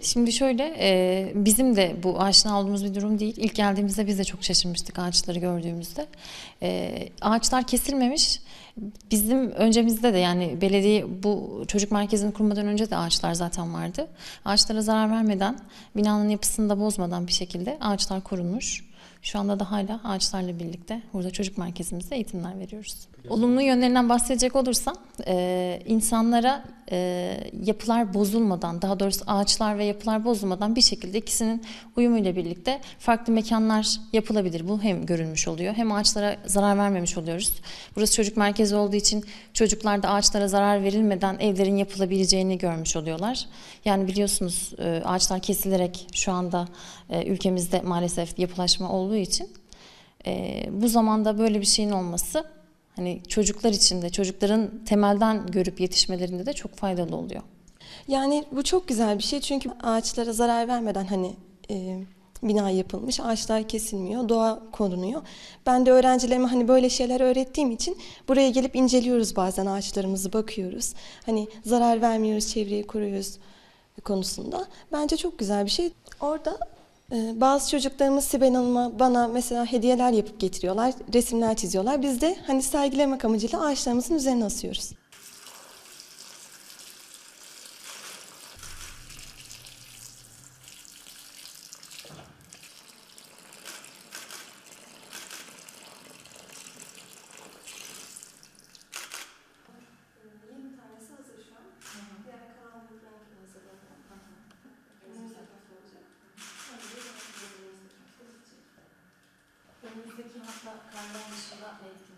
Şimdi şöyle, e, bizim de bu aşina olduğumuz bir durum değil. İlk geldiğimizde biz de çok şaşırmıştık ağaçları gördüğümüzde. E, ağaçlar kesilmemiş. Bizim öncemizde de yani belediye bu çocuk merkezini kurmadan önce de ağaçlar zaten vardı. Ağaçlara zarar vermeden, binanın yapısını da bozmadan bir şekilde ağaçlar korunmuş. Şu anda da hala ağaçlarla birlikte burada çocuk merkezimizde eğitimler veriyoruz. Olumlu yönlerinden bahsedecek olursam, e, insanlara e, yapılar bozulmadan, daha doğrusu ağaçlar ve yapılar bozulmadan bir şekilde ikisinin uyumuyla birlikte farklı mekanlar yapılabilir. Bu hem görülmüş oluyor hem ağaçlara zarar vermemiş oluyoruz. Burası çocuk merkezi olduğu için çocuklar da ağaçlara zarar verilmeden evlerin yapılabileceğini görmüş oluyorlar. Yani biliyorsunuz e, ağaçlar kesilerek şu anda e, ülkemizde maalesef yapılaşma olduğu için e, bu zamanda böyle bir şeyin olması hani çocuklar için de çocukların temelden görüp yetişmelerinde de çok faydalı oluyor. Yani bu çok güzel bir şey çünkü ağaçlara zarar vermeden hani e, bina yapılmış, ağaçlar kesilmiyor, doğa korunuyor. Ben de öğrencilerime hani böyle şeyler öğrettiğim için buraya gelip inceliyoruz bazen ağaçlarımızı, bakıyoruz. Hani zarar vermiyoruz, çevreyi koruyoruz konusunda. Bence çok güzel bir şey. Orada bazı çocuklarımız Sibel Hanım'a bana mesela hediyeler yapıp getiriyorlar, resimler çiziyorlar. Biz de hani sergilemek amacıyla ağaçlarımızın üzerine asıyoruz. how long should that be?